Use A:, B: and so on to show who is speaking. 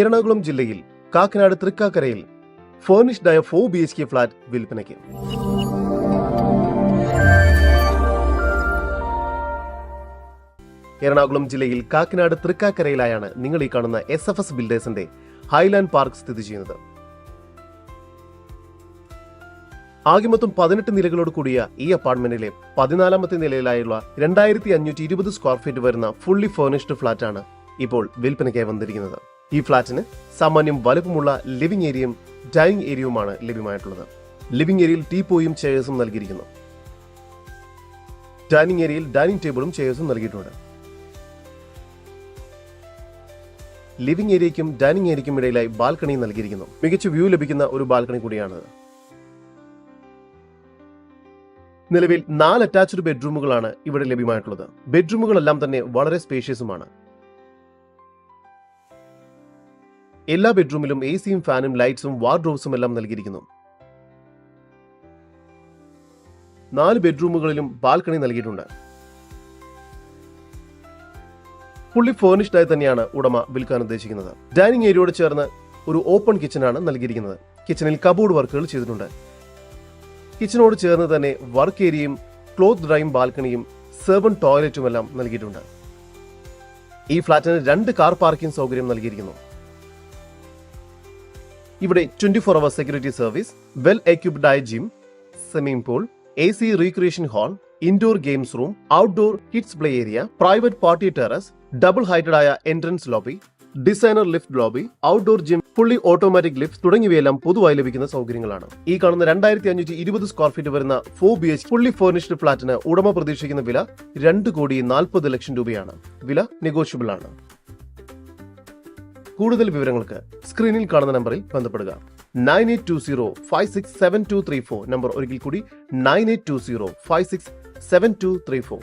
A: എറണാകുളം ജില്ലയിൽ കാക്കനാട് തൃക്കാക്കരയിൽ ഫേർണിഷ്ഡായ four B H K flat വിൽപ്പനയ്ക്ക്. എറണാകുളം ജില്ലയിൽ കാക്കനാട് തൃക്കാക്കരയിലായാണ് നിങ്ങൾ ഈ കാണുന്ന എസ് എഫ് എസ് ബിൽഡേഴ്സിന്റെ ഹൈലാൻഡ് പാർക്ക് സ്ഥിതി ചെയ്യുന്നത്. ആകെ മൊത്തം പതിനെട്ട് നിലകളോട് കൂടിയ ഈ അപ്പാർട്ട്മെന്റിലെ പതിനാലാമത്തെ നിലയിലായുള്ള രണ്ടായിരത്തി അഞ്ഞൂറ്റി ഇരുപത് സ്ക്വയർ ഫീറ്റ് വരുന്ന ഫുള്ളി ഫേർണിഷ്ഡ് ഫ്ളാറ്റാണ് ഇപ്പോൾ വിൽപ്പനയ്ക്കായി വന്നിരിക്കുന്നത്. ഈ ഫ്ളാറ്റിന് സാമാന്യം വലുപ്പമുള്ള ലിവിംഗ് ഏരിയയും ഡൈനിങ് ഏരിയയുമാണ് ലഭ്യമായിട്ടുള്ളത്. ലിവിംഗ് ഏരിയയിൽ ടീപ്പോയും ചെയേഴ്സും നൽകിയിരിക്കുന്നു. ഡൈനിങ് ഏരിയയിൽ ഡൈനിങ് ടേബിളും ചെയേഴ്സും നൽകിയിട്ടുണ്ട്. ലിവിംഗ് ഏരിയയ്ക്കും ഡൈനിങ് ഏരിയയ്ക്കും ഇടയിലായി ബാൽക്കണി നൽകിയിരിക്കുന്നു. മികച്ച വ്യൂ ലഭിക്കുന്ന ഒരു ബാൽക്കണി കൂടിയാണ് നിലവിൽ നാല് അറ്റാച്ച്ഡ് ബെഡ്റൂമുകളാണ് ഇവിടെ ലഭ്യമായിട്ടുള്ളത്. ബെഡ്റൂമുകളെല്ലാം തന്നെ വളരെ സ്പേഷ്യസുമാണ്. എല്ലാ ബെഡ്റൂമിലും എ സിയും ഫാനും ലൈറ്റ്സും വാർഡ്രോബ്സും എല്ലാം നൽകിയിരിക്കുന്നു. നാല് ബെഡ്റൂമുകളിലും ബാൽക്കണി നൽകിയിട്ടുണ്ട്. ഫുള്ളി ഫേർണിഷ്ഡായി തന്നെയാണ് ഉടമ വിൽക്കാൻ ഉദ്ദേശിക്കുന്നത്. ഡൈനിങ് ഏരിയയോട് ചേർന്ന് ഒരു ഓപ്പൺ കിച്ചണാണ് നൽകിയിരിക്കുന്നത്. കിച്ചണിൽ കബോർഡ് വർക്കുകൾ ചെയ്തിട്ടുണ്ട്. കിച്ചനോട് ചേർന്ന് തന്നെ വർക്ക് ഏരിയയും ക്ലോത്ത് ഡ്രൈയും ബാൽക്കണിയും സെർവൻ ടോയ്ലറ്റും എല്ലാം നൽകിയിട്ടുണ്ട്. ഈ ഫ്ളാറ്റിന് രണ്ട് കാർ പാർക്കിംഗ് സൗകര്യം നൽകിയിരിക്കുന്നു. ഇവിടെ twenty four hour security service well equipped ആയ gym swimming pool A C recreation hall indoor games room outdoor kids play area private party terrace double heighted ആയ entrance lobby designer lift lobby outdoor gym fully automatic lift തുടങ്ങിയവയെല്ലാം പൊതുവായി ലഭിക്കുന്ന സൗകര്യങ്ങളാണ്. ഈ കാണുന്ന രണ്ടായിരത്തി അഞ്ഞൂറ്റി ഇരുപത് സ്ക്വയർ ഫീറ്റ് വരുന്ന four B H fully furnished ഫ്ളാറ്റിന് ഉടമ പ്രതീക്ഷിക്കുന്ന വില രണ്ട് കോടി നാൽപ്പത് ലക്ഷം രൂപയാണ്. വില നെഗോഷ്യബിൾ ആണ്. കൂടുതൽ വിവരങ്ങൾക്ക് സ്ക്രീനിൽ കാണുന്ന നമ്പറിൽ ബന്ധപ്പെടുക. Nine eight two zero five six seven two three four. Number ഒരിക്കൽ കൂടി nine eight two zero five six seven two three four.